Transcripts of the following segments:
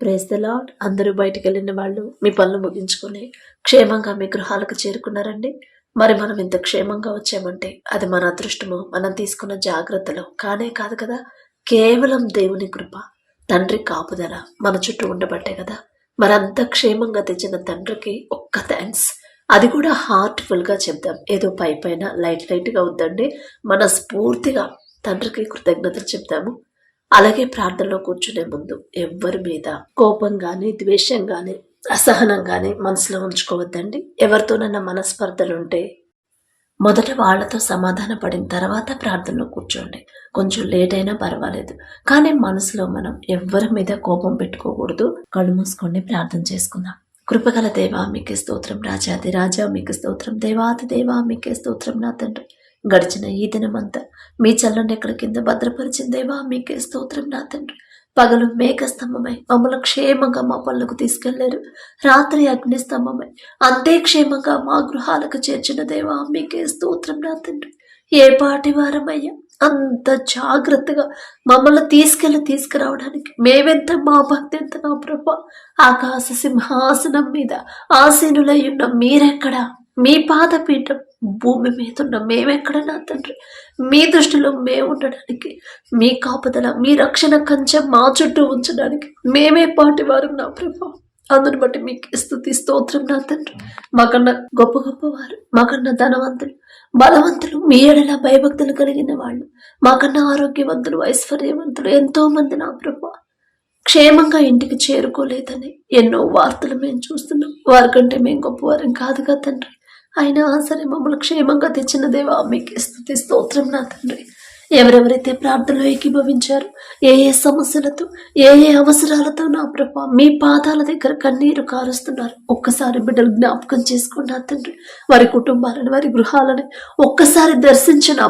Praise the lord అందరూ బయటికి వెళ్ళిన వాళ్ళు మీ పనులు ముగించుకొని క్షేమంగా మీ గృహాలకు చేరుకున్నారండి. మరి మనం ఇంత క్షేమంగా వచ్చామంటే అది మన అదృష్టము మనం తీసుకున్న జాగ్రత్తలు. కానే కాదు కదా కేవలం దేవుని కృప తండ్రి కాపుదల మన చుట్టూ ఉండబట్టే కదా. మరంత క్షేమంగా తెచ్చిన తండ్రికి ఒక్క థ్యాంక్స్ అది కూడా హార్ట్ఫుల్గా చెప్దాం. ఏదో పై పైన లైట్ లైట్గా ఉందండి. మన స్ఫూర్తిగా తండ్రికి కృతజ్ఞతలు చెప్తాము. అలాగే ప్రార్థనలో కూర్చునే ముందు ఎవ్వరి మీద కోపం కానీ ద్వేషం కానీ అసహనం కానీ మనసులో ఉంచుకోవద్దండి. ఎవరితోనన్నా మనస్పర్ధలు ఉంటే మొదట వాళ్ళతో సమాధాన పడిన తర్వాత ప్రార్థనలో కూర్చోండి. కొంచెం లేట్ అయినా పర్వాలేదు. కానీ మనసులో మనం ఎవ్వరి మీద కోపం పెట్టుకోకూడదు. కళ్ళు మూసుకొని ప్రార్థన చేసుకుందాం. కృపగల దేవా మీకే స్తోత్రం రాజాది రాజా మీకు స్తోత్రం దేవాది దేవా మీకే స్తోత్రం నా తండ్రి. గడిచిన ఈ దినమంతా మీ చల్లని ఎక్కడ కింద భద్రపరిచిందేవా మీకే స్తోత్రం నా తండ్రి. పగలు మేఘస్తంభమై మమ్మల్ని క్షేమంగా మా పనులకు తీసుకెళ్ళారు. రాత్రి అగ్ని స్తంభమై అంతే క్షేమంగా మా గృహాలకు చేర్చిన దేవా మీకే స్తోత్రం నా తండ్రి. ఏ పాటి వారమయ్యా అంత జాగ్రత్తగా మమ్మల్ని తీసుకెళ్ళి తీసుకురావడానికి మేమెంత మా భక్తి ఎంత నా ప్రభ. ఆకాశ సింహాసనం మీద ఆసీనులై ఉన్న మీరెక్కడా? మీ పాదపీఠం భూమి మీద ఉన్న మేమెక్కడ నా తండ్రి మీ దృష్టిలో మేము ఉండడానికి మీ కాపుదల మీ రక్షణ కంచె మా చుట్టూ ఉంచడానికి మేమే పాటి వారు నా ప్రభావం అందుని బట్టి మీకు స్థుతి స్తోత్రం నా తండ్రి. మాకన్నా గొప్ప గొప్ప వారు మాకన్నా ధనవంతులు బలవంతులు మీ ఎడల భయభక్తులు కలిగిన వాళ్ళు మాకన్నా ఆరోగ్యవంతులు ఐశ్వర్యవంతులు ఎంతో మంది నా ప్రభా. క్షేమంగా ఇంటికి చేరుకోలేదని ఎన్నో వార్తలు మేము చూస్తున్నాం. వారికంటే మేము గొప్పవారం కాదుగా తండ్రి. అయినా సరే మమ్మల్ని క్షేమంగా తెచ్చిన దేవా మీకు స్థుతి స్తోత్రం నా తండ్రి. ఎవరెవరైతే ప్రార్థనలో ఏకీభవించారు ఏ ఏ సమస్యలతో ఏ ఏ అవసరాలతో నా ప్రభ మీ పాదాల దగ్గర కన్నీరు కారుస్తున్నారు ఒక్కసారి బిడ్డలు జ్ఞాపకం చేసుకున్న తండ్రి. వారి కుటుంబాలను వారి గృహాలను ఒక్కసారి దర్శించిన నా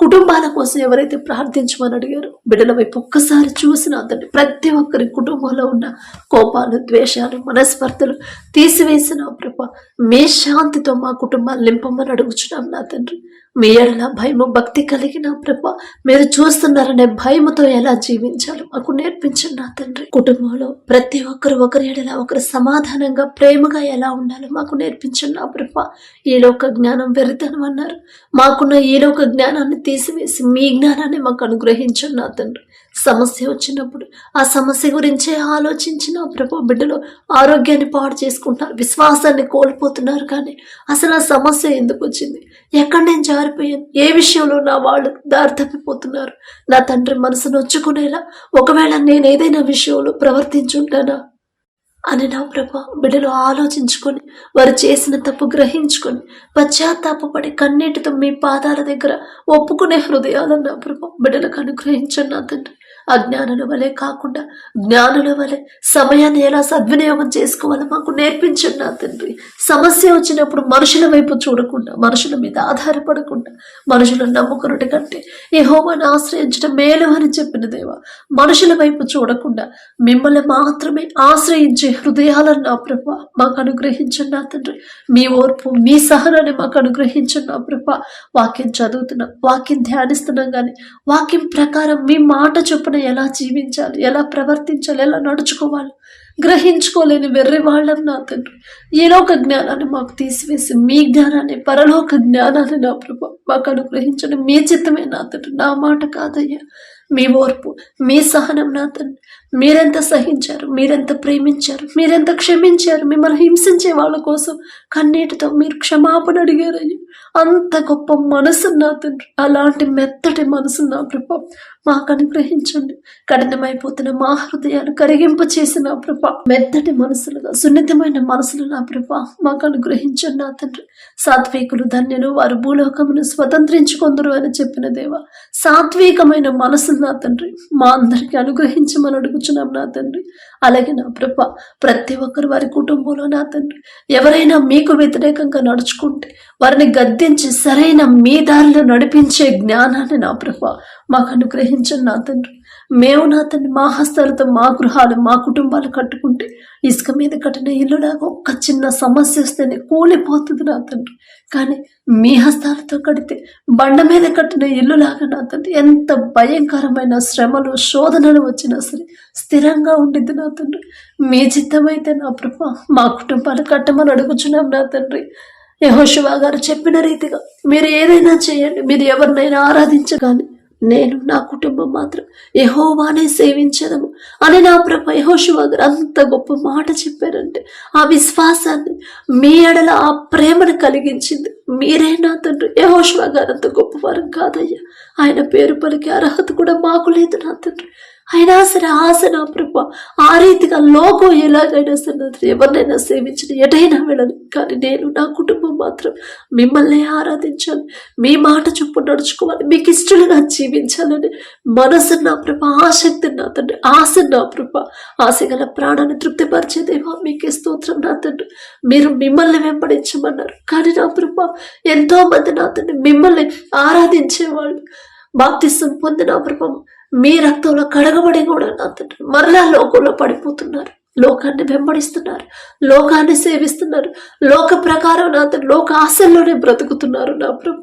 కుటుంబాల కోసం ఎవరైతే ప్రార్థించమని అడిగారు బిడ్డల వైపు ఒక్కసారి చూసిన అతన్ని ప్రతి ఒక్కరి కుటుంబంలో ఉన్న కోపాలు ద్వేషాలు మనస్పర్ధలు తీసివేసిన ప్రభ మీ శాంతితో మా కుటుంబాలు నింపమని అడుగుచున్నాం నా తండ్రి. మీ ఎడల భయము భక్తి కలిగిన ప్రభ. మీరు చూస్తున్నారనే భయముతో ఎలా జీవించాలో మాకు నేర్పించండి నా తండ్రి. కుటుంబంలో ప్రతి ఒక్కరు ఒకరి ఎడల ఒకరు సమాధానంగా ప్రేమగా ఎలా ఉండాలో మాకు నేర్పించండి నా ప్రభ. ఈలోక జ్ఞానం వెరితనం అన్నారు. మాకున్న ఈలోక జ్ఞానాన్ని తీసివేసి మీ జ్ఞానాన్ని మాకు అనుగ్రహించండి నా తండ్రి. సమస్య వచ్చినప్పుడు ఆ సమస్య గురించే ఆలోచించిన ప్రభు బిడ్డలు ఆరోగ్యాన్ని పాడు చేసుకుంటున్నారు విశ్వాసాన్ని కోల్పోతున్నారు కానీ అసలు ఆ సమస్య ఎందుకు వచ్చింది? ఎక్కడ నేను జారిపోయాను? ఏ విషయంలో నా వాళ్ళు దారి తప్పిపోతున్నారు? నా తండ్రి మనసు నొచ్చుకునేలా ఒకవేళ నేను ఏదైనా విషయంలో ప్రవర్తించుంటానా? అని నా ప్రభ బిడ్డలు ఆలోచించుకొని వారు చేసిన తప్పు గ్రహించుకొని పశ్చాత్తాపడి కన్నీటితో మీ పాదాల దగ్గర ఒప్పుకునే హృదయాలను నా ప్రభ బిడ్డలకు అనుగ్రహించండి నా తండ్రి. అజ్ఞానుల వలె కాకుండా జ్ఞానుల వలె సమయాన్ని ఎలా సద్వినియోగం చేసుకోవాలో మాకు నేర్పించండి నా తండ్రి. సమస్య వచ్చినప్పుడు మనుషుల వైపు చూడకుండా మనుషుల మీద ఆధారపడకుండా మనుషులను నమ్ముకున్నట్టు కంటే ఈ హోమాన్ని ఆశ్రయించడం మేలు అని చెప్పిన దేవ మనుషుల వైపు చూడకుండా మిమ్మల్ని మాత్రమే ఆశ్రయించే హృదయాలను నా ప్రభ మాకు అనుగ్రహించండి నా తండ్రి. మీ ఓర్పు మీ సహనాన్ని మాకు అనుగ్రహించండి నా ప్రభ. వాక్యం చదువుతున్నాం వాక్యం ధ్యానిస్తున్నాం కానీ వాక్యం ప్రకారం మీ మాట చొప్పున ఎలా జీవించాలి ఎలా ప్రవర్తించాలి ఎలా నడుచుకోవాలి? గ్రహించుకోలేని వెర్రి వాళ్ళం నా తండ్రి. ఏలోక జ్ఞానాన్ని మాకు తీసివేసి మీ జ్ఞానాన్ని పరలోక జ్ఞానాన్ని నా ప్రభు మాకు అనుగ్రహించండి. మీ చిత్తమే నా తండ్రి నా మాట కాదయ్యా. మీ ఓర్పు మీ సహనం నా తండ్రి. మీరెంత సహించారు మీరెంత ప్రేమించారు మీరెంత క్షమించారు మిమ్మల్ని హింసించే వాళ్ళ కోసం కన్నీటితో మీరు క్షమాపణ అడిగారయ్యా. అంత గొప్ప మనసు నా తండ్రి. అలాంటి మెత్తటి మనసు నా ప్రభ. మాకు అనుగ్రహించండి. కఠినమైపోతున్న మా హృదయాలు కరిగింప చేసిన ప్రభ. మెత్తటి మనసులుగా సున్నితమైన మనసులు నా ప్రభ. మాకు అనుగ్రహించండి నా తండ్రి. సాత్వికులు ధన్యులు వారు భూలోకమును స్వతంత్రించుకొందరు అని చెప్పిన దేవ. సాత్వికమైన మనసు నా తండ్రి. మా అందరికి అనుగ్రహించమని అడుగుచున్నాం నా తండ్రి. అలాగే నా ప్రభ ప్రతి ఒక్కరు వారి కుటుంబంలో నా తండ్రి. ఎవరైనా మీకు వ్యతిరేకంగా నడుచుకుంటే వారిని గద్దించి సరైన మీ దారిలో నడిపించే జ్ఞానాన్ని నా ప్రభ మాకు అనుగ్రహించండి నా తండ్రి. మేము నా తండ్రి మా హస్తాలతో మా గృహాలు మా కుటుంబాలు కట్టుకుంటే ఇసుక మీద కట్టిన ఇల్లులాగా ఒక్క చిన్న సమస్య వస్తేనే కూలిపోతుంది నా తండ్రి. కానీ మీ హస్తాలతో కడితే బండ మీద కట్టిన ఇల్లు లాగా నా తండ్రి. ఎంత భయంకరమైన శ్రమలు శోధనలు వచ్చినా సరే స్థిరంగా ఉండిద్ది నా తండ్రి. మీ చిత్తమైతే నా ప్రభ మా కుటుంబాలు కట్టమని అడుగుచున్నాం నా తండ్రి. యహోశివా గారు చెప్పిన రీతిగా మీరు ఏదైనా చేయండి మీరు ఎవరినైనా ఆరాధించగాని నేను నా కుటుంబం మాత్రం యహోవానే సేవించదము అని నా ప్రభ యహోశివా గారు అంత గొప్ప మాట చెప్పారంటే ఆ విశ్వాసాన్ని మీ ఎడల ఆ ప్రేమను కలిగించింది మీరే నా తండ్రి. యహోశివా గారు అంత గొప్పవారం కాదయ్యా. ఆయన పేరు పలికి అర్హత కూడా మాకు లేదు నా తండ్రి. అయినా సరే ఆశ నా ప్రభ ఆ రీతిగా లోకం ఎలాగైనా సరే ఎవరినైనా సేవించిన ఎటైనా వెళ్ళను. కానీ నేను నా కుటుంబం మాత్రం మిమ్మల్ని ఆరాధించాలి. మీ మాట చొప్పు నడుచుకోవాలి. మీకు ఇష్టలుగా జీవించాలని మనసు నా ప్రభ ఆసక్తి నా తండ్రి ఆశ నా ప్రభ. ఆశ గల ప్రాణాన్ని తృప్తిపరిచే దేవా మీకే స్తోత్రం నా తండ్రి. మీరు మిమ్మల్ని వెంబడించమన్నారు. కానీ నా ప్రభ ఎంతో మంది నా తండ్రి మిమ్మల్ని ఆరాధించేవాళ్ళు. బాప్తిసం పొందిన ప్రభావం మీ రక్తంలో కడగబడి కూడా నా తండ్రి మరలా లోకంలో పడిపోతున్నారు. లోకాన్ని వెంబడిస్తున్నారు. లోకాన్ని సేవిస్తున్నారు. లోక ప్రకారం నా తండ్రి లోక ఆశల్లోనే బ్రతుకుతున్నారు నా ప్రభ.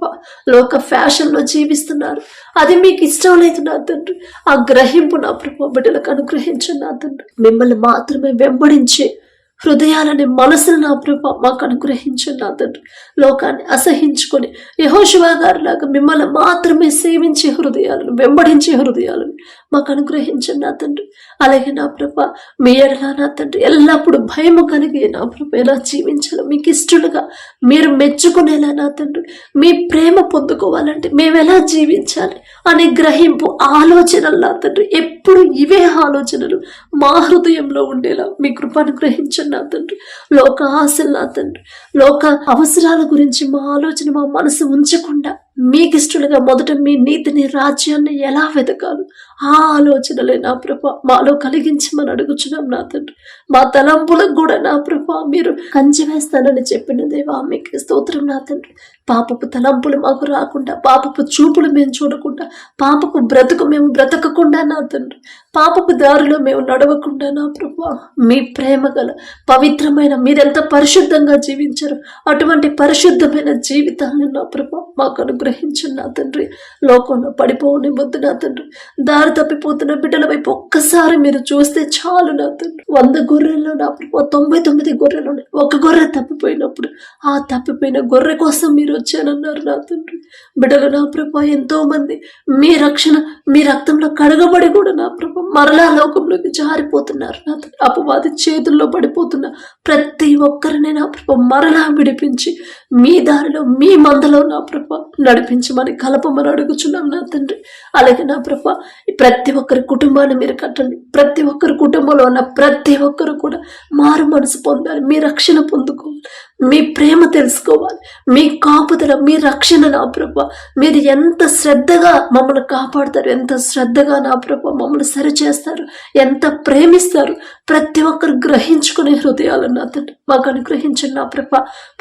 లోక ఫ్యాషన్లో జీవిస్తున్నారు. అది మీకు ఇష్టం లేదు నా తండ్రి. ఆ గ్రహింపు నా ప్రభ బిడ్డలకు అనుగ్రహించండి నా తండ్రి. మిమ్మల్ని మాత్రమే వెంబడించే హృదయాలని మనసును నా ప్రభ మాకు అనుగ్రహించండి నా తండ్రి. లోకాన్ని అసహించుకొని యహోశివా గారి లాగా మిమ్మల్ని మాత్రమే సేవించే హృదయాలను వెంబడించే హృదయాలను మాకు అనుగ్రహించండి నా తండ్రి. అలాగే నా ప్రభ మీ ఎడలా నా తండ్రి. ఎల్లప్పుడూ భయము కలిగి నా ప్రభ ఎలా జీవించాలో మీకు ఇష్టలుగా మీరు మెచ్చుకునేలా నా తండ్రి. మీ ప్రేమ పొందుకోవాలంటే మేము ఎలా జీవించాలి అనే గ్రహింపు ఆలోచనలు నా తండ్రి. ఎప్పుడు ఇవే ఆలోచనలు మా హృదయంలో ఉండేలా మీ కృప అనుగ్రహించండి నా తండ్రి. లోక ఆశలు నా తండ్రి. లోక అవసరాల గురించి మా ఆలోచన మా మనసు ఉంచకుండా మీకిష్టలుగా మొదట మీ నీతిని రాజ్యాన్ని ఎలా వెతకాలి ఆ ఆలోచనలే నా ప్రభ. మాలో కలిగించమని అడుగుచున్నాం నా తండ్రి. మా తలంపులకు కూడా నా ప్రభ. మీరు కంచి వేస్తానని చెప్పిన దేవా మీకు స్తోత్రం నా తండ్రి. పాపపు తలంపులు మాకు రాకుండా పాపపు చూపులు మేము చూడకుండా పాపపు బ్రతుకు మేము బ్రతకకుండా నా తండ్రి. పాపపు దారిలో మేము నడవకుండా నా ప్రభు. మీ ప్రేమ గల పవిత్రమైన మీరెంత పరిశుద్ధంగా జీవించారు అటువంటి పరిశుద్ధమైన జీవితాన్ని నా ప్రభు మాకు అనుగ్రహించండి నా తండ్రి. లోకంలో పడిపోని వద్దు నా తండ్రి. దారి తప్పిపోతున్న బిడ్డల వైపు ఒక్కసారి మీరు చూస్తే చాలు నా తండ్రి. వంద గొర్రెల్లో నా తొంభై తొమ్మిది గొర్రెలు ఉన్నాయి ఒక గొర్రె తప్పిపోయినప్పుడు ఆ తప్పిపోయిన గొర్రె కోసం మీరు వచ్చానన్నారు నా తండ్రి. బిడ్డలు నా ప్రభా ఎంతో మంది మీ రక్షణ మీ రక్తంలో కడగబడి కూడా నా ప్రభ మరలా లోకంలోకి జారిపోతున్నారు నా తండ్రి. అపవాది చేతుల్లో పడిపోతున్న ప్రతి ఒక్కరిని నా ప్రభ మరలా విడిపించి మీ దారిలో మీ మందలో నా ప్రభ నడిపించమని కలపమని అడుగుచున్నాం నా తండ్రి. అలాగే నా ప్రభ ప్రతి ఒక్కరి కుటుంబాన్ని మీరు కట్టండి. ప్రతి ఒక్కరి కుటుంబంలో ఉన్న ప్రతి ఒక్కరు కూడా మారు మనసు పొందాలి. మీ రక్షణ పొందుకోవాలి. మీ ప్రేమ తెలుసుకోవాలి. మీ కాపుదల మీ రక్షణ నా ప్రభ. మీరు ఎంత శ్రద్ధగా మమ్మల్ని కాపాడతారు ఎంత శ్రద్ధగా నా ప్రభ మమ్మల్ని సరిచేస్తారు ఎంత ప్రేమిస్తారు ప్రతి ఒక్కరు గ్రహించుకునే హృదయాలు అతను తండ్రి మాకు అనుగ్రహించండి నా ప్రభ.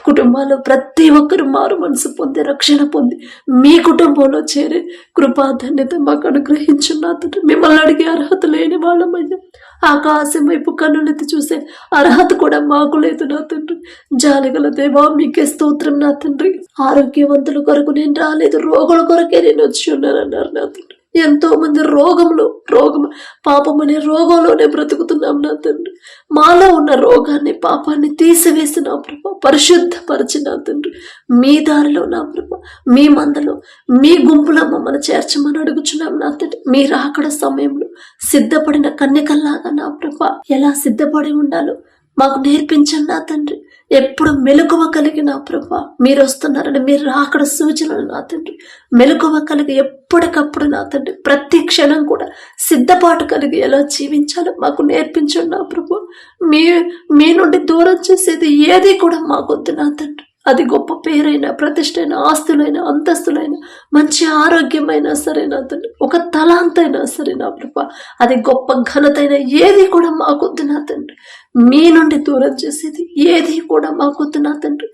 కుటుంబాల్లో ప్రతి ఒక్కరు మారు మనసు పొంది రక్షణ పొంది మీ కుటుంబంలో చేరే కృపాధన్యత మాకు అనుగ్రహించండి అతను. మిమ్మల్ని అడిగే అర్హత లేని వాళ్ళమయ్యా ఆకాశం వైపు కన్నులెత్తి చూసే అర్హత కూడా మాకు లేదు నా తండ్రి. జాలిగల దేవా మీకే స్తోత్రం నా తండ్రి. ఆరోగ్యవంతుల కొరకు నేను రాలేదు రోగుల కొరకే నేను వచ్చి ఉన్నానన్నారు నా తండ్రి. ఎంతో మంది రోగంలో రోగం పాపం అనే రోగంలోనే బ్రతుకుతున్నాం నా తండ్రి. మాలో ఉన్న రోగాన్ని పాపాన్ని తీసివేసి నా ప్రభ పరిశుద్ధపరిచి నా తండ్రి. మీ దారిలో నా ప్రభ మీ మందలో మీ గుంపులో మమ్మల్ని చేర్చమని అడుగుచున్నాం నా తండ్రి. మీరు రాకడ సమయంలో సిద్ధపడిన కన్యకల్లాగా నా ప్రభ ఎలా సిద్ధపడి ఉండాలో మాకు నేర్పించండి నా తండ్రి. ఎప్పుడు మెలకువ కలిగిన నా ప్రభా మీరు వస్తున్నారని మీరు అక్కడ సూచనలు నా తండ్రి. మెలకువ కలిగి ఎప్పటికప్పుడు నా తండ్రి. ప్రతి క్షణం కూడా సిద్ధపాటు కలిగి ఎలా జీవించాలో మాకు నేర్పించండి నా ప్రభు. మీ మీ నుండి దూరం చేసేది ఏది కూడా మాకొద్దు నా తండ్రి. అది గొప్ప పేరైన ప్రతిష్టైన ఆస్తులైన అంతస్తులైన మంచి ఆరోగ్యమైనా సరే నా తండ్రి. ఒక తలాంతైనా సరే నా ప్రభ. అది గొప్ప ఘనతైన ఏది కూడా మాకొద్దు నా తండ్రి. మీ నుండి దూరం చేసేది ఏది కూడా మాకొద్దు నా తండ్రి.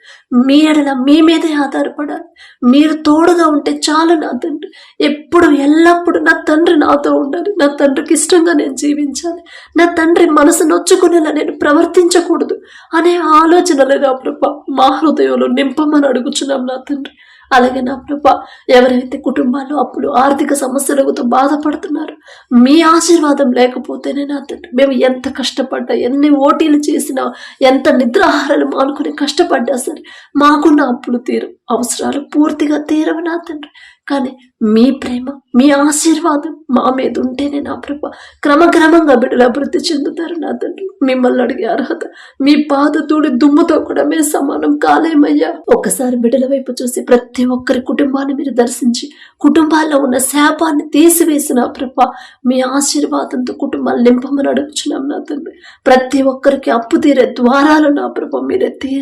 మీ ఎడల మీ మీదే ఆధారపడాలి. మీరు తోడుగా ఉంటే చాలు నా తండ్రి. ఎప్పుడు ఎల్లప్పుడూ నా తండ్రి నాతో ఉండాలి. నా తండ్రికి ఇష్టంగా నేను జీవించాలి. నా తండ్రి మనసు నొచ్చుకునేలా నేను ప్రవర్తించకూడదు అనే ఆలోచనలే నా ప్రభ మా హృదయంలో నింపమని అడుగుచున్నాం నా తండ్రి. అలాగే నా ప్రభ ఎవరైతే కుటుంబాల్లో అప్పుడు ఆర్థిక సమస్యలతో బాధపడుతున్నారు మీ ఆశీర్వాదం లేకపోతేనే నా తండ్రి మేము ఎంత కష్టపడ్డా ఎన్ని ఓటీలు చేసినా ఎంత నిద్రాహారాలు మానుకుని కష్టపడ్డా సరే మాకున్న అప్పులు తీరు అవసరాలు పూర్తిగా తీరవు నా తండ్రి. కానీ మీ ప్రేమ మీ ఆశీర్వాదం మా మీద ఉంటేనే నా ప్రభ. క్రమక్రమంగా బిడ్డలు అభివృద్ధి చెందుతారు నా తండ్రి. మిమ్మల్ని అడిగే అర్హత మీ పాద తూడి దుమ్ముతో కూడా మేము సమానం కాలేమయ్యా. ఒకసారి బిడ్డల వైపు చూసి ప్రతి ఒక్కరి కుటుంబాన్ని మీరు దర్శించి కుటుంబాల్లో ఉన్న శాపాన్ని తీసివేసిన ప్రభ మీ ఆశీర్వాదంతో కుటుంబాలు నింపమని అడుగుచున్నాం నా తండ్రి. ప్రతి ఒక్కరికి అప్పు తీరే ద్వారాలు నా ప్రభ మీరే తీ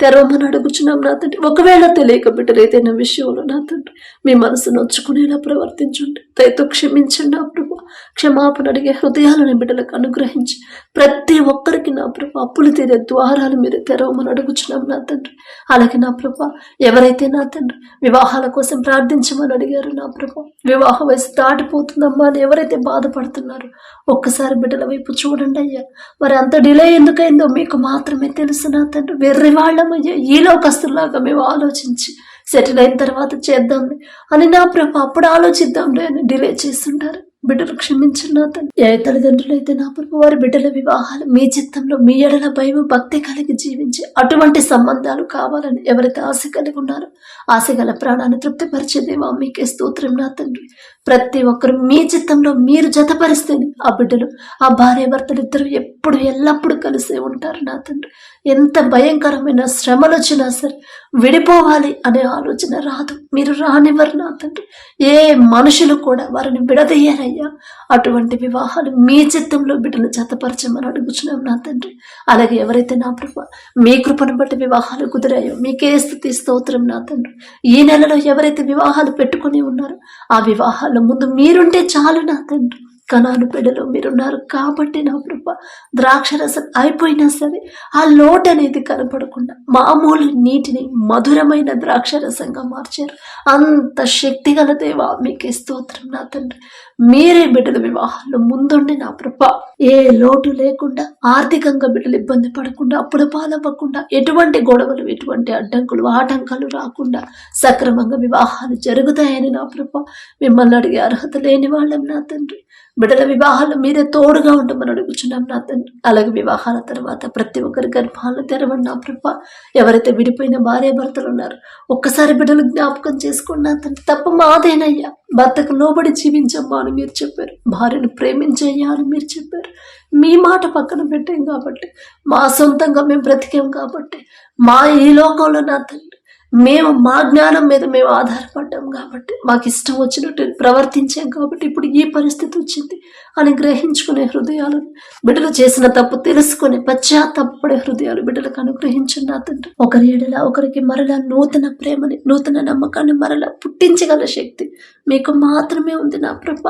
తెరవమని అడుగుచున్నాం నా తండ్రి. ఒకవేళ తెలియక బిడ్డలు ఏదైనా విషయంలో నా తండ్రి మీ మనసు నొచ్చుకునేలా ప్రవర్తించండి. దయతో క్షమించండి నా ప్రభు. క్షమాపణ అడిగే హృదయాలను బిడ్డలకు అనుగ్రహించి ప్రతి ఒక్కరికి నా ప్రభు. అప్పులు తీరే ద్వారాలు మీరు తెరవమని అడుగుచున్నాం నా తండ్రి. అలాగే నా ప్రభు ఎవరైతే నా తండ్రి వివాహాల కోసం ప్రార్థించమని అడిగారు నా ప్రభు. వివాహ వయసు దాటిపోతుందమ్మా అని ఎవరైతే బాధపడుతున్నారు ఒక్కసారి బిడ్డల వైపు చూడండి అయ్యా. మరి అంత డిలే ఎందుకైందో మీకు మాత్రమే తెలుసు నా తండ్రి. వెర్రి వాళ్ళమయ్యా ఈలో లోకస్తులాగా మేము ఆలోచించి సెటిల్ అయిన తర్వాత చేద్దాంలే అని నా ప్రభు అప్పుడు ఆలోచిద్దాంలే అని డిలే చేస్తుంటారు. బిడ్డలు క్షమించిన తండ్రి ఏ తల్లిదండ్రులు అయితే నా ప్రభు వారి బిడ్డల వివాహాలు మీ చిత్తంలో మీ ఎడల భయం భక్తి కలిగి జీవించి అటువంటి సంబంధాలు కావాలని ఎవరైతే ఆశ కలిగి ఉన్నారో ఆశ గల ప్రాణాన్ని తృప్తిపరిచేదేవా మీకే స్తోత్రం నా తండ్రి. ప్రతి ఒక్కరు మీ చిత్తంలో మీరు జతపరిస్తే ఆ బిడ్డలు ఆ భార్య భర్తలు ఇద్దరు ఎప్పుడు ఎల్లప్పుడూ కలిసే ఉంటారు నా తండ్రి. ఎంత భయంకరమైన శ్రమలు వచ్చినా సరే విడిపోవాలి అనే ఆలోచన రాదు. మీరు రానివ్వరు నా తండ్రి. ఏ మనుషులు కూడా వారిని విడదీయరయ్యా. అటువంటి వివాహాలు మీ చిత్తంలో బిడ్డలు జతపరచమని అడుగుచున్నాం నా తండ్రి. అలాగే ఎవరైతే నా ప్రభు మీ కృపను బట్టి వివాహాలు కుదిరాయో మీకే స్థుతి స్తోత్రం నా తండ్రి. ఈ నెలలో ఎవరైతే వివాహాలు పెట్టుకుని ఉన్నారో ఆ వివాహాలు ముందు మీరుంటే చాలు నా తండ్రి. కణాను బిడ్డలో మీరున్నారు కాబట్టి నా ప్రభ ద్రాక్షరసం అయిపోయినా సరే ఆ లోటు అనేది కనపడకుండా మామూలు నీటిని మధురమైన ద్రాక్షరసంగా మార్చారు. అంత శక్తి గల దేవా మీకే స్తోత్రం నా తండ్రి. మీరే బిడ్డల వివాహంలో ముందుండి నా ప్రభ. ఏ లోటు లేకుండా ఆర్థికంగా బిడ్డలు ఇబ్బంది పడకుండా అప్పుడు పాలవ్వకుండా ఎటువంటి గొడవలు ఎటువంటి అడ్డంకులు ఆటంకాలు రాకుండా సక్రమంగా వివాహాలు జరుగుతాయని నా ప్రభ. మిమ్మల్ని అడిగే అర్హత లేని వాళ్ళం నా తండ్రి. బిడ్డల వివాహాలు మీరే తోడుగా ఉండమని అడుగుచున్నాం నా తండ్రి. అలాగే వివాహాల తర్వాత ప్రతి ఒక్కరి గర్భాలను తెరవండి నా ప్రభ. ఎవరైతే విడిపోయిన భార్య భర్తలు ఉన్నారు ఒక్కసారి బిడ్డలు జ్ఞాపకం చేసుకోండి నా తండ్రి. తప్ప మాదేనయ్యా. భర్తకు లోబడి జీవించమ్మా అని మీరు చెప్పారు. భార్యను ప్రేమించయ్యా అని మీరు చెప్పారు. మీ మాట పక్కన పెట్టాం కాబట్టి మా సొంతంగా మేము బ్రతికాం కాబట్టి మా ఈ లోకంలో నా తల్లి మేము మా జ్ఞానం మీద మేము ఆధారపడ్డాం కాబట్టి మాకు ఇష్టం వచ్చినట్టు ప్రవర్తించాం కాబట్టి ఇప్పుడు ఈ పరిస్థితి వచ్చింది అని గ్రహించుకునే హృదయాలను బిడ్డలు చేసిన తప్పు తెలుసుకుని పశ్చాత్తాపడే హృదయాలు బిడ్డలకు అనుగ్రహించండి తండ్రి. ఒకరి ఏడలా ఒకరికి మరలా నూతన ప్రేమని నూతన నమ్మకాన్ని మరలా పుట్టించగల శక్తి మీకు మాత్రమే ఉంది నా ప్రభ.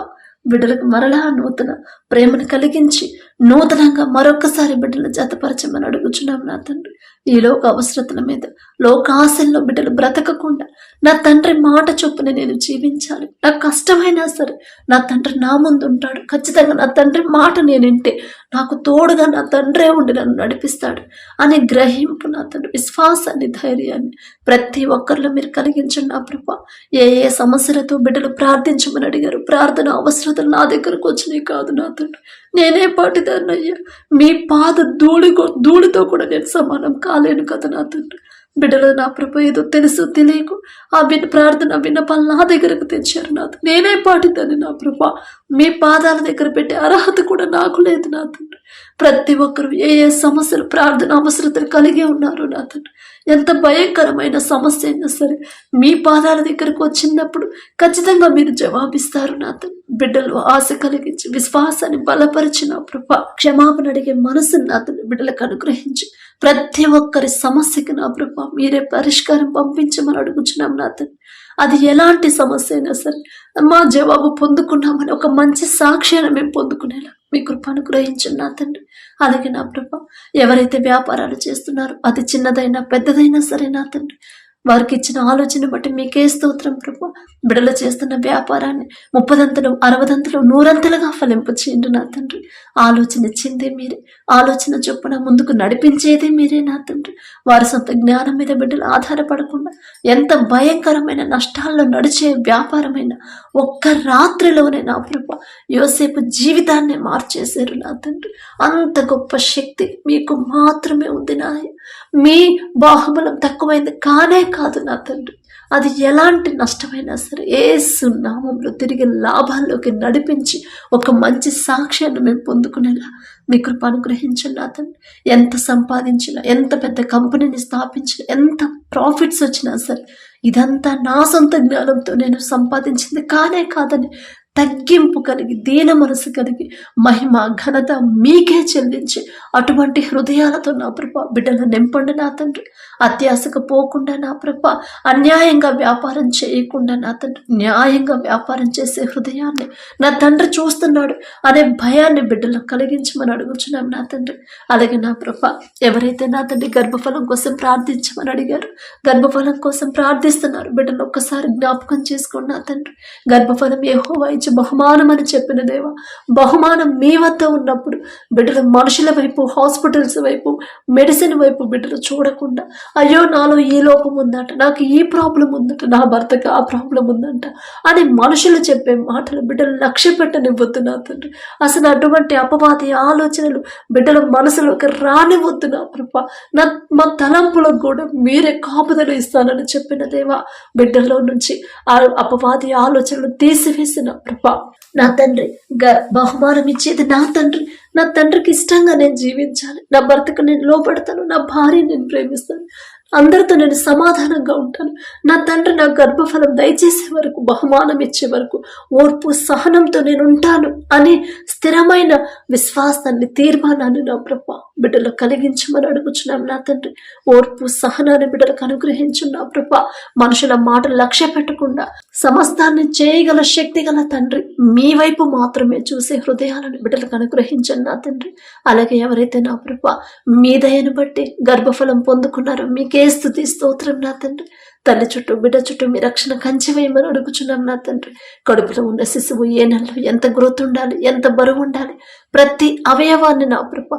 బిడ్డలకు మరలా నూతన ప్రేమను కలిగించి నూతనంగా మరొకసారి బిడ్డలు జతపరచమని అడుగుచున్నాం నా తండ్రి. ఈ లోక అవసరతల మీద లోకాశల్లో బిడ్డలు బ్రతకకుండా నా తండ్రి మాట చొప్పున నేను జీవించాలి. నాకు కష్టమైనా సరే నా తండ్రి నా ముందు ఉంటాడు. ఖచ్చితంగా నా తండ్రి మాట నేను వింటే నాకు తోడుగా నా తండ్రే ఉండి నన్ను నడిపిస్తాడు అనే గ్రహింపు నా తండ్రి. విశ్వాసాన్ని ధైర్యాన్ని ప్రతి ఒక్కరిలో మీరు కలిగించండి నా ప్రభా. ఏ ఏ సమస్యలతో బిడ్డలు ప్రార్థించమని అడిగారు? ప్రార్థన అవసరతలు నా దగ్గరకు వచ్చినాయి కాదు నా తండ్రి. నేనే పాటిదాన్నయ్యా మీ పాద ధూళి ధూళితో కూడా నేను సమానం కాలేను కదా నా తండ్రి. బిడ్డలు నా ప్రభు ఏదో తెలుసు తెలియకు. ఆ విన్న ప్రార్థన విన్నపాలు నా దగ్గరకు తెచ్చారు నాథ్ నేనే పాటిద్దాన్ని నా ప్రభ. మీ పాదాల దగ్గర పెట్టే అర్హత కూడా నాకు లేదు నా తండ్రి. ప్రతి ఒక్కరు ఏ ఏ సమస్యలు ప్రార్థన అవసరతలు కలిగి ఉన్నారు నా తండ్రి. ఎంత భయంకరమైన సమస్య అయినా సరే మీ పాదాల దగ్గరకు వచ్చినప్పుడు ఖచ్చితంగా మీరు జవాబిస్తారు నా తండ్రి. బిడ్డలు ఆశ కలిగించి విశ్వాసాన్ని బలపరిచిన ప్రభా క్షమాపణ అడిగే మనసును నా తండ్రి బిడ్డలకు అనుగ్రహించి ప్రతి ఒక్కరి సమస్యకి నా ప్రభా మీరే పరిష్కారం పంపించమని అడుగుచున్నాం నా తండ్రి. అది ఎలాంటి సమస్య అయినా సరే మా జవాబు పొందుకున్నామని ఒక మంచి సాక్ష్యాన్ని మేము పొందుకునేలా మీ కృప అనుగ్రహించండి నా తండ్రి. అలాగే నా ప్రభ ఎవరైతే వ్యాపారాలు చేస్తున్నారో అది చిన్నదైనా పెద్దదైనా సరే నా తండ్రి వారికి ఇచ్చిన ఆలోచన బట్టి మీకే స్తోత్రం ప్రభు. బిడలు చేస్తున్న వ్యాపారాన్ని ముప్పదంతలు అరవదంతలు నూరంతలుగా ఫలింపు చేయండి నా తండ్రి. ఆలోచన ఇచ్చిందే మీరే. ఆలోచన చొప్పున ముందుకు నడిపించేదే మీరే నా తండ్రి. వారి సొంత జ్ఞానం మీద బిడ్డలు ఆధారపడకుండా ఎంత భయంకరమైన నష్టాల్లో నడిచే వ్యాపారమైన ఒక్క రాత్రిలోనే నా ప్రభు యోసేపు జీవితాన్ని మార్చేశారు నా తండ్రి. అంత గొప్ప శక్తి మీకు మాత్రమే ఉంది నాయ. మీ బాహుబలం తక్కువైంది కానే కాదు నా తండ్రి. అది ఎలాంటి నష్టమైనా సరే ఏసు నామంలో తిరిగి లాభాల్లోకి నడిపించి ఒక మంచి సాక్ష్యాన్ని మేము పొందుకునేలా మీ కృప అనుగ్రహించండి నా తండ్రి. ఎంత సంపాదించినా ఎంత పెద్ద కంపెనీని స్థాపించినా ఎంత ప్రాఫిట్స్ వచ్చినా సరే ఇదంతా నా సొంత జ్ఞానంతో నేను సంపాదించింది కానే కాదని తగ్గింపు కలిగి దీన మనసు కలిగి మహిమ ఘనత మీకే చెల్లించి అటువంటి హృదయాలతో నా ప్రభ బిడ్డలు నింపండి నా తండ్రి. అత్యాశకు పోకుండా నా ప్రభ అన్యాయంగా వ్యాపారం చేయకుండా నా తండ్రి న్యాయంగా వ్యాపారం చేసే హృదయాన్ని నా తండ్రి చూస్తున్నాడు అనే భయాన్ని బిడ్డలకు కలిగించమని అడుగుచున్నాం నా తండ్రి. అలాగే నా ప్రభ ఎవరైతే నా తండ్రి గర్భఫలం కోసం ప్రార్థించమని అడిగారు గర్భఫలం కోసం ప్రార్థిస్తున్నారు. బిడ్డలు ఒక్కసారి జ్ఞాపకం చేసుకోండి నా తండ్రి. గర్భఫలం ఏ ఇచ్చి బహుమానం అని చెప్పిన దేవ బహుమానం మీ వద్ద ఉన్నప్పుడు బిడ్డలు మనుషుల వైపు హాస్పిటల్స్ వైపు మెడిసిన్ వైపు బిడ్డలు చూడకుండా అయ్యో నాలో ఈ లోపం ఉందంట నాకు ఈ ప్రాబ్లం ఉందంట నా భర్తకు ఆ ప్రాబ్లం ఉందంట అని మనుషులు చెప్పే మాటలు బిడ్డలు లక్ష్య పెట్టనివ్వద్దు నా తండ్రి. అసలు అటువంటి అపవాది ఆలోచనలు బిడ్డల మనసులోకి రానివ్వద్దు నా కృప నా మా తలంపులకు కూడా మీరే కాపుదలు ఇస్తానని చెప్పిన దేవా బిడ్డలో నుంచి ఆ అపవాది ఆలోచనలు తీసివేసిన ప్రభా నా తండ్రి గ బహుమానం ఇచ్చేది నా తండ్రి. నా తండ్రికి ఇష్టంగా నేను జీవించాలి. నా భర్తకు నేను లోపడతాను నా భార్య నేను ప్రేమిస్తాను. అందరితో నేను సమాధానంగా ఉంటాను. నా తండ్రి నా గర్భఫలం దయచేసే వరకు బహుమానం ఇచ్చే వరకు ఓర్పు సహనంతో నేను ఉంటాను అనే స్థిరమైన విశ్వాసాన్ని తీర్మానాన్ని నా ప్రభ బిడ్డలు కలిగించమని అడుగుచున్నాం నా తండ్రి. ఓర్పు సహనాన్ని బిడ్డలకు అనుగ్రహించు నా ప్రభ. మనుషుల మాటలు లక్ష్య పెట్టకుండా సమస్తాన్ని చేయగల శక్తి గల తండ్రి. మీ వైపు మాత్రమే చూసే హృదయాలను బిడ్డలకు అనుగ్రహించండి నా తండ్రి. అలాగే ఎవరైతే నా ప్రభ మీ దయను బట్టి గర్భఫలం పొందుకున్నారో మీకే స్తుతి స్తోత్రం నా తండ్రి. తల్లి చుట్టూ బిడ్డ చుట్టూ మీ రక్షణ కంచి వేయమని అడుగుచున్నాం నా తండ్రి. కడుపులో ఉన్న శిశువు ఏ నెలలో ఎంత గ్రోత్ ఉండాలి ఎంత బరువు ఉండాలి ప్రతి అవయవాన్ని నా ప్రభ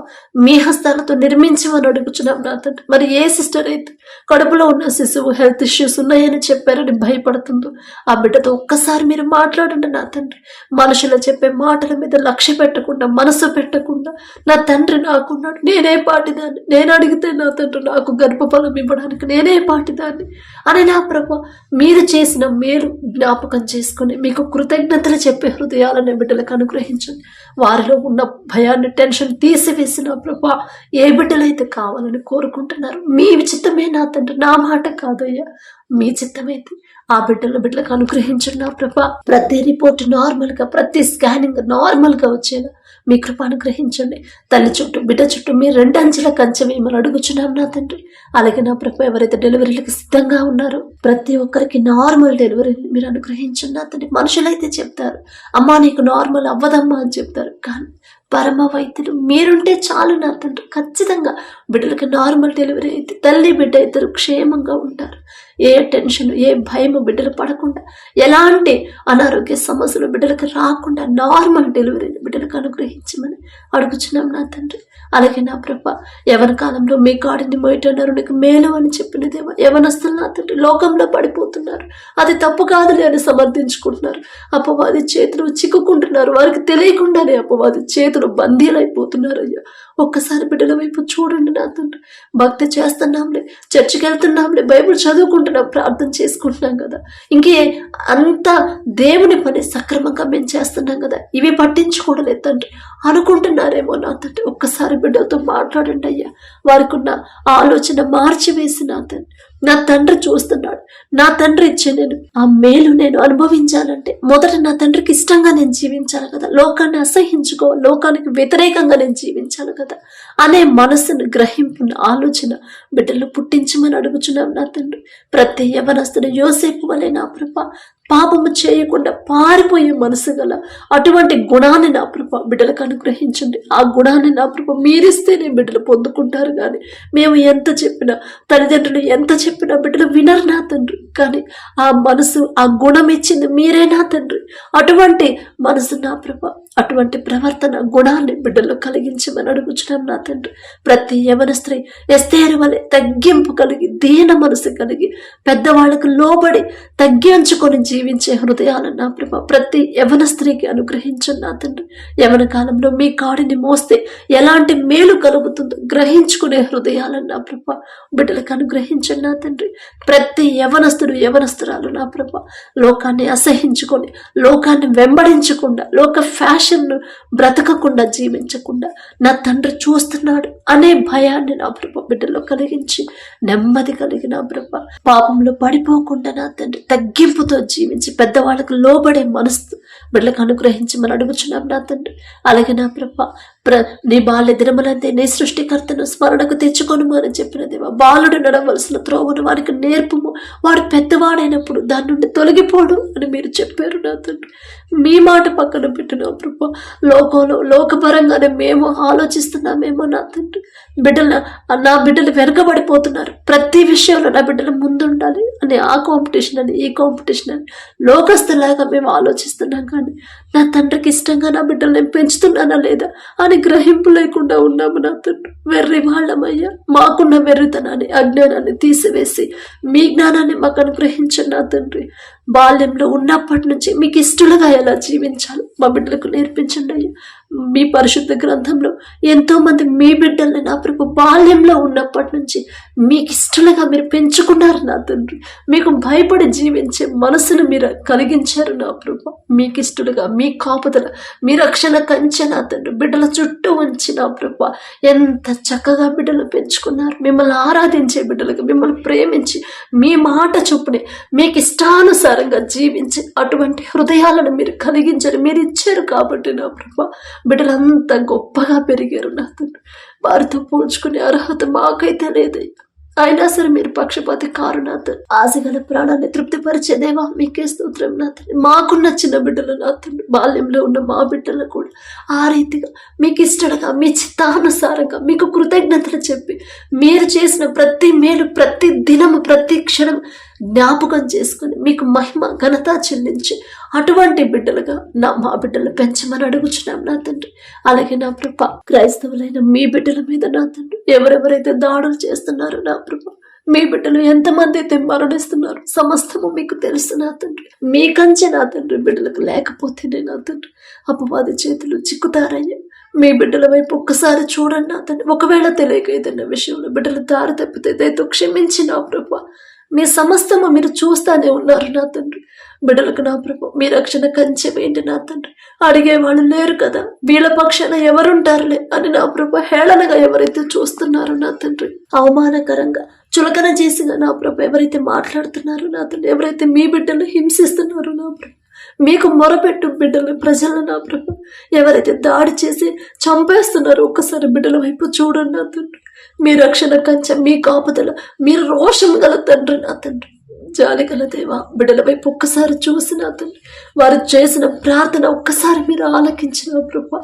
మీ హస్తాలతో నిర్మించమని అడుగుచున్నాం నా తండ్రి. మరి ఏ సిస్టర్ అయితే కడుపులో ఉన్న శిశువు హెల్త్ ఇష్యూస్ ఉన్నాయని చెప్పారని భయపడుతుందో ఆ బిడ్డతో ఒక్కసారి మీరు మాట్లాడండి నా తండ్రి. మనుషులు చెప్పే మాటల మీద లక్ష్య పెట్టకుండా మనసు పెట్టకుండా నా తండ్రి నాకున్నాడు నేనే పాటిదాన్ని. నేను అడిగితే నా తండ్రి నాకు గర్భఫలం ఇవ్వడానికి నేనే పాటిదాన్ని. అని నా ప్రభు మీరు చేసిన మేలు జ్ఞాపకం చేసుకుని మీకు కృతజ్ఞతలు చెప్పే హృదయాలను బిడ్డలకు అనుగ్రహించండి. వారిలో ఉన్న భయాన్ని టెన్షన్ తీసివేసిన ప్రభు ఏ బిడ్డలైతే కావాలని కోరుకుంటున్నారు మీ చిత్తమే నా తండ్రి నా మాట కాదయ్యా. మీ చిత్తమైతే ఆ బిడ్డల బిడ్డలకు అనుగ్రహించండి నా ప్రభా. ప్రతి రిపోర్ట్ నార్మల్గా ప్రతి స్కానింగ్ నార్మల్గా వచ్చేలా మీ కృప అనుగ్రహించండి. తల్లి చుట్టూ బిడ్డ చుట్టూ మీ రెండంచెల కంచె మిమ్మల్ని అడుగుచున్నాం నా తండ్రి. అలాగే నా ప్రభు ఎవరైతే డెలివరీలకు సిద్ధంగా ఉన్నారో ప్రతి ఒక్కరికి నార్మల్ డెలివరీ మీరు అనుగ్రహించండి నా తండ్రి. మనుషులైతే చెప్తారు అమ్మా నీకు నార్మల్ అవ్వదమ్మా అని చెప్తారు. కానీ పరమ వైద్యులు మీరుంటే చాలు నా తండ్రి. ఖచ్చితంగా బిడ్డలకి నార్మల్ డెలివరీ అయితే తల్లి బిడ్డ ఇద్దరు క్షేమంగా ఉంటారు. ఏ టెన్షన్ ఏ భయం బిడ్డలు పడకుండా ఎలాంటి అనారోగ్య సమస్యలు బిడ్డలకు రాకుండా నార్మల్ డెలివరీని బిడ్డలకు అనుగ్రహించమని అడుగుచున్నాం నా తండ్రి. అలాగే నా ప్రభ ఎవరి కాలంలో మీ కాడిని మొయటన్నారు నీకు మేలు అని చెప్పిన దేవ నా తండ్రి లోకంలో పడిపోతున్నారు. అది తప్పు కాదులే అని సమర్థించుకుంటున్నారు. అపవాది చేతులు చిక్కుకుంటున్నారు. వారికి తెలియకుండానే అపవాది చేతులు బందీలైపోతున్నారు అయ్యా. ఒక్కసారి బిడ్డల వైపు చూడండి నా తండ్రి. భక్తి చేస్తున్నాంలే చర్చికి వెళ్తున్నాంలే బైబిల్ చదువుకుంటున్నాం ప్రార్థన చేసుకుంటున్నాం కదా. ఇంకే అంత దేవుని పని సక్రమంగా మేము చేస్తున్నాం కదా. ఇవి పట్టించుకోవడలేదు తండ్రి. అనుకుంటున్నారేమో నా తండ్రి. ఒక్కసారి బిడ్డలతో మాట్లాడండి అయ్యా. వారికి ఉన్న ఆలోచన మార్చివేసి నా తండ్రి. నా తండ్రి చూస్తున్నాడు. నా తండ్రి ఇచ్చే నేను ఆ మేలు నేను అనుభవించాలంటే మొదట నా తండ్రికి ఇష్టంగా నేను జీవించాలి కదా. లోకాన్ని అసహించుకోవాలి లోకానికి వ్యతిరేకంగా నేను జీవించాలి కదా. అనే మనసును గ్రహింపున్న ఆలోచన బిడ్డలు పుట్టించమని అడుగుచున్నాం నా తండ్రి. ప్రతి యవనస్తుని యోసేపు వలె నా ప్రభ పాపము చేయకుండా పారిపోయే మనసు గల అటువంటి గుణాన్ని నా ప్రభ బిడ్డలకు అనుగ్రహించండి. ఆ గుణాన్ని నా ప్రభ మీరిస్తేనే బిడ్డలు పొందుకుంటారు కానీ మేము ఎంత చెప్పినా తల్లిదండ్రులు ఎంత చెప్పినా బిడ్డలు వినరు నా తండ్రి. కానీ ఆ మనసు ఆ గుణం ఇచ్చింది మీరే నా తండ్రి. అటువంటి మనసు నా ప్రభ అటువంటి ప్రవర్తన గుణాన్ని బిడ్డల్లో కలిగించమని అడుగుచున్నాం నా తండ్రి. ప్రతి యవన స్త్రీ ఎస్తేరు వలె తగ్గింపు కలిగి దీన మనసు కలిగి పెద్దవాళ్ళకు లోబడి తగ్గించుకొని జీవించే హృదయాలను నా ప్రభ ప్రతి యవన స్త్రీకి అనుగ్రహించండి నా తండ్రి. యవన కాలంలో మీ కాడిని మోస్తే ఎలాంటి మేలు కలుగుతుందో గ్రహించుకునే హృదయాలను నా ప్రభ బిడ్డలకు అనుగ్రహించండి నా తండ్రి. ప్రతి యవనస్తుడు యవనస్తురాలు నా ప్రభ లోకాన్ని అసహించుకొని లోకాన్ని వెంబడించకుండా లోక ఫ్యాషన్ను బ్రతకకుండా జీవించకుండా నా తండ్రి చూస్తున్నాడు అనే భయాన్ని నా ప్రభ బిడ్డలో కలిగించి నెమ్మది కలిగిన ప్రభ. పాపంలో పడిపోకుండా నా తండ్రి తగ్గింపుతో జీవించి పెద్దవాళ్ళకు లోబడే మనసు బిడ్డలకు అనుగ్రహించి మనం అడుగుచున్నాం నా తండ్రి. అలాగే నా ప్రభ ప్ర నీ బాల్య దినములందే నీ సృష్టికర్తను స్మరణకు తెచ్చుకొను అని చెప్పిన దేవా బాలుడు నడవలసిన త్రోవను వారికి నేర్పుము. వాడు పెద్దవాడైనప్పుడు దాని నుండి తొలగిపోడు అని మీరు చెప్పారు నా తండ్రి. మీ మాట పక్కన పెట్టిన ప్రభు లోకంలో లోకపరంగానే మేము ఆలోచిస్తున్నామేమో నా తండ్రి. బిడ్డల నా బిడ్డలు వెనకబడిపోతున్నారు. ప్రతి విషయంలో నా బిడ్డలు ముందుండాలి అని ఆ కాంపిటీషన్ అని ఈ కాంపిటీషన్ అని లోకస్తులాగా మేము ఆలోచిస్తున్నాం కానీ నా తండ్రికి ఇష్టంగా నా బిడ్డలు నేను పెంచుతున్నానా లేదా అని గ్రహింపు లేకుండా ఉన్నాము నా తండ్రి వెర్రి వాళ్ళమయ్యా మాకున్న వెర్రితనాన్ని అజ్ఞానాన్ని తీసివేసి మీ జ్ఞానాన్ని మాకు అనుగ్రహించండి నా తండ్రి. బాల్యంలో ఉన్నప్పటి నుంచి మీకు ఇష్టలుగా ఎలా జీవించాలి? మా బిడ్డలకు నేర్పించండి అయ్యా. మీ పరిశుద్ధ గ్రంథంలో ఎంతోమంది మీ బిడ్డల్ని నా ప్రభు బాల్యంలో ఉన్నప్పటి నుంచి మీకు ఇష్టలుగా మీరు పెంచుకున్నారు నా తండ్రి. మీకు భయపడి జీవించే మనసును మీరు కలిగించారు నా ప్రభు. మీకు ఇష్టలుగా మీ కాపుదల మీ రక్షణ కంచె నా తండ్రి. బిడ్డల చుట్టూ ఉంచి నా ప్రభు. ఎంత చక్కగా బిడ్డలు పెంచుకున్నారు. మిమ్మల్ని ఆరాధించే బిడ్డలకు మిమ్మల్ని ప్రేమించి మీ మాట చొప్పునే మీకు ఇష్టానుసారంగా జీవించి అటువంటి హృదయాలను మీరు కలిగించరు. మీరు ఇచ్చారు కాబట్టి నా ప్రభు బిడ్డలంతా గొప్పగా పెరిగారు నా తండ్రి. వారితో పోల్చుకునే అర్హత మాకైతే లేదయ్యా. అయినా సరే మీరు పక్షపాతి కారు ఆశగల ప్రాణాన్ని తృప్తిపరిచే దేవా మీకే స్తోత్రం నా మాకున్న చిన్న బిడ్డలు నాథండి బాల్యంలో ఉన్న మా బిడ్డలు కూడా ఆ రీతిగా మీకు ఇష్టంగా మీ చిత్తానుసారంగా మీకు కృతజ్ఞతలు చెప్పి మీరు చేసిన ప్రతి మేలు ప్రతి దినము ప్రతి క్షణం జ్ఞాపకం చేసుకొని మీకు మహిమ ఘనత చెల్లించి అటువంటి బిడ్డలుగా నా మా బిడ్డలు పెంచమని అడుగుచున్నాం నా తండ్రి. అలాగే నా ప్రభ క్రైస్తవులైన మీ బిడ్డల మీద నా తండ్రి. ఎవరెవరైతే దాడులు చేస్తున్నారో నా ప్రభ మీ బిడ్డలు ఎంతమంది అయితే మరణిస్తున్నారు సమస్తము మీకు తెలుసు నా తండ్రి. మీ కంచె నా తండ్రి బిడ్డలకు లేకపోతేనే నా తండ్రి. అపవాది చేతులు చిక్కుతారయ్యా. మీ బిడ్డల వైపు ఒక్కసారి చూడండి నా తండ్రి. ఒకవేళ తెలియక ఏదైనా విషయంలో బిడ్డలు దారి తప్పితే దయతో క్షమించి నా ప్రభ. మీ సమస్తము మీరు చూస్తానే ఉన్నారు నా తండ్రి. బిడ్డలకు నా ప్రభు మీ రక్షణ కంచె వేయండి నా తండ్రి. అడిగే వాళ్ళు లేరు కదా వీళ్ళ పక్షాన ఎవరుంటారులే అని నా ప్రభు హేళనగా ఎవరైతే చూస్తున్నారో నా తండ్రి. అవమానకరంగా చులకన చేసిన నా ప్రభు ఎవరైతే మాట్లాడుతున్నారో నా తండ్రి ఎవరైతే మీ బిడ్డలు హింసిస్తున్నారో నా ప్రభు. మీకు మొరపెట్టు బిడ్డలు ప్రజలను నా ప్రభు. ఎవరైతే దాడి చేసి చంపేస్తున్నారో ఒక్కసారి బిడ్డల వైపు చూడండి నా తండ్రి. మీ రక్షణ కంచె మీ కాపుదల మీరు రోషం గల తండ్రి నా తండ్రి. జాలి గల దేవా బిడ్డల వైపు ఒక్కసారి చూసిన తండ్రి. వారు చేసిన ప్రార్థన ఒక్కసారి మీరు ఆలకించిన ప్రభు.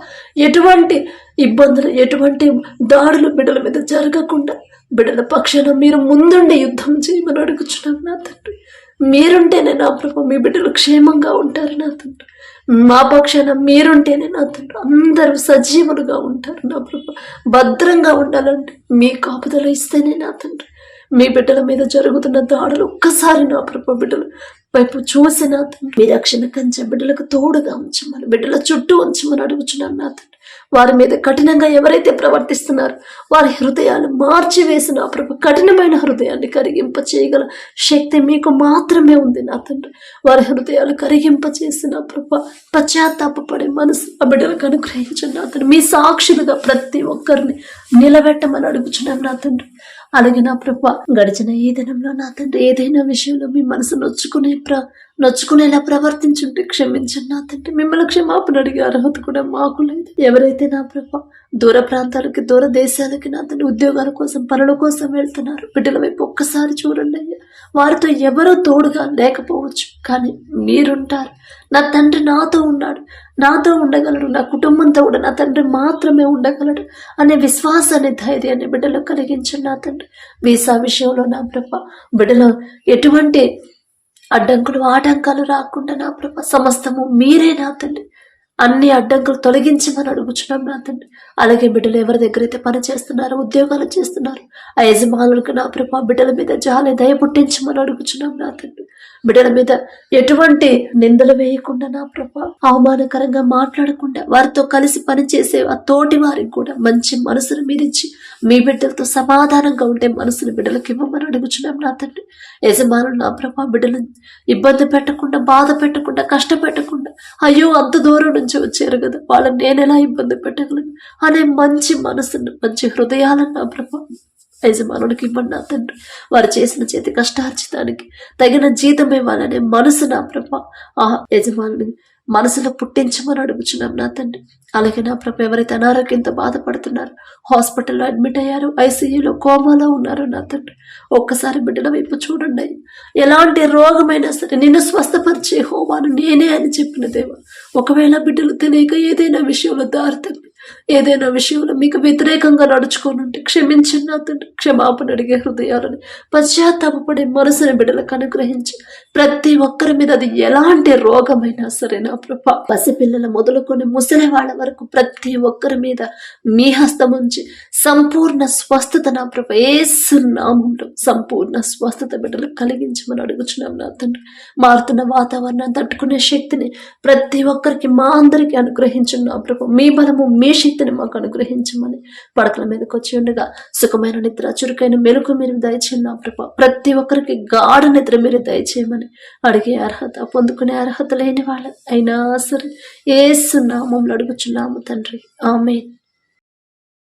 ఎటువంటి ఇబ్బందులు ఎటువంటి దాడులు బిడ్డల మీద జరగకుండా బిడ్డల పక్షాన మీరు ముందుండి యుద్ధం చేయమని అడుగుచున్నాం నా తండ్రి. మీరుంటేనే నా ప్రభు మీ బిడ్డలు క్షేమంగా ఉంటారు నా తండ్రి. మా పక్షాన మీరుంటేనే నా తండ్రి. అందరూ సజీవులుగా ఉంటారు నా ప్రభు. భద్రంగా ఉండాలంటే మీ కాపుదల ఇస్తేనే నా తండ్రి. మీ బిడ్డల మీద జరుగుతున్న దాడులు ఒక్కసారి నా ప్రభు బిడ్డలు వైపు చూసి నా తండ్రి. మీ రక్షణ కంచె బిడ్డలకు తోడుగా ఉంచమని బిడ్డల చుట్టూ ఉంచమని అడుగుచున్నాను నా తండ్రి. వారి మీద కఠినంగా ఎవరైతే ప్రవర్తిస్తున్నారో వారి హృదయాలు మార్చివేసిన ప్రభు కఠినమైన హృదయాన్ని కరిగింప చేయగల శక్తి మీకు మాత్రమే ఉంది నా తండ్రి. వారి హృదయాలు కరిగింప చేసిన ప్రభు పశ్చాత్తాపడే మనసు ఆ బిడ్డలకు అనుగ్రహించండి నా తండ్రి. మీ సాక్షులుగా ప్రతి ఒక్కరిని నిలబెట్టమని అడుగుచున్నాం నా తండ్రి. అలాగే నా ప్రభు గడిచిన ఈ దినంలో నా తండ్రి ఏదైనా విషయంలో మీ మనసు నొచ్చుకునే ప్ర నొచ్చుకునేలా ప్రవర్తించుంటే క్షమించండి నా తండ్రి. మిమ్మల్ని క్షమాపణ అడిగే అర్హత కూడా మాకు లేదు. ఎవరైతే నా ప్రభ దూర ప్రాంతాలకి దూర దేశాలకి నా తండ్రి ఉద్యోగాల కోసం పనుల కోసం వెళ్తున్నారు. బిడ్డల వైపు ఒక్కసారి చూడండి అయ్యా. వారితో ఎవరో తోడుగా లేకపోవచ్చు. కానీ మీరుంటారు. నా తండ్రి నాతో ఉన్నాడు. నాతో ఉండగలడు. నా కుటుంబంతో కూడా నా తండ్రి మాత్రమే ఉండగలడు అనే విశ్వాసాన్ని ధైర్యాన్ని బిడ్డలో కలిగించండి నా తండ్రి. వీసా విషయంలో నా ప్రభ బిడ్డలో ఎటువంటి అడ్డంకులు ఆటంకాలు రాకుండా నా ప్రభ సమస్తము మీరే నా తండ్రి. అన్ని అడ్డంకులు తొలగించమని అడుగుచున్నాం నా తండ్రి. అలాగే బిడ్డలు ఎవరి దగ్గర అయితే పని చేస్తున్నారో ఉద్యోగాలు చేస్తున్నారు ఆ యజమానులకు నా ప్రభా బిడ్డల మీద జాలి దయ పుట్టించమని అడుగుచున్నాం నా తండ్రి. బిడ్డల మీద ఎటువంటి నిందలు వేయకుండా నా ప్రభ అవమానకరంగా మాట్లాడకుండా వారితో కలిసి పనిచేసే ఆ తోటి వారికి కూడా మంచి మనసును మీరిచ్చి మీ బిడ్డలతో సమాధానంగా ఉంటే మనసును బిడ్డలకు ఇవ్వమని అడుగుచున్నాం నా తండ్రి. యజమానులు నా ప్రభ బిడ్డలు ఇబ్బంది పెట్టకుండా బాధ పెట్టకుండా కష్టపెట్టకుండా అయ్యో అంత దూరం నుంచి వచ్చారు కదా వాళ్ళని నేను ఎలా ఇబ్బంది పెట్టగలను? అనే మంచి మనసును మంచి హృదయాలను నా ప్రభ యజమానుడికి ఇవ్వండి నా తండ్రి. వారు చేసిన చేతి కష్టార్జితానికి తగిన జీతం ఇవ్వాలనే మనసు నా ప్రభ. ఆ యజమానుని మనసులో పుట్టించమని అడుగుచున్నాం నా తండ్రి. అలాగే నా ప్రభ ఎవరైతే అనారోగ్యంతో బాధపడుతున్నారు హాస్పిటల్లో అడ్మిట్ అయ్యారు ఐసీయూలో కోమాలో ఉన్నారు నా తండ్రి. ఒక్కసారి బిడ్డల వైపు చూడండి ఎలాంటి రోగమైనా సరే నిన్ను స్వస్థపరిచే హోమాను నేనే అని చెప్పిన దేవ. ఒకవేళ బిడ్డలు తెలియక ఏదైనా విషయంలో దారి తప్పి ఏదైనా విషయంలో మీకు వ్యతిరేకంగా నడుచుకోనుంటే ఉంటే క్షమించండి నా తండ్రి క్షమాపణ అడిగే హృదయాలని పశ్చాత్తాపడే మనసుని బిడ్డలకు అనుగ్రహించి ప్రతి ఒక్కరి మీద అది ఎలాంటి రోగమైనా సరే నా ప్రభా పసిపిల్లల మొదలుకొని ముసలి వాళ్ళ వరకు ప్రతి ఒక్కరి మీద మీ హస్తం ఉంచి సంపూర్ణ స్వస్థత నా ప్రభ ఏసు సంపూర్ణ స్వస్థత బిడ్డలకు కలిగించమని అడుగుచున్నాం నా తండ్రి. మారుతున్న వాతావరణాన్ని తట్టుకునే శక్తిని ప్రతి ఒక్కరికి మా అందరికి అనుగ్రహించండి ప్రభు. మీ బలము మీ శక్తిని మాకు అనుగ్రహించమని పడకల మీదకి వచ్చి ఉండగా సుఖమైన నిద్ర చురుకైన మెలకు మీరు దయచేయండి నా ప్రతి ఒక్కరికి గాఢ నిద్ర మీరు దయచేయమని అడిగే అర్హత పొందుకునే అర్హత లేని వాళ్ళ అయినా సరే ఏసు అడుగుచున్నాము తండ్రి. ఆమె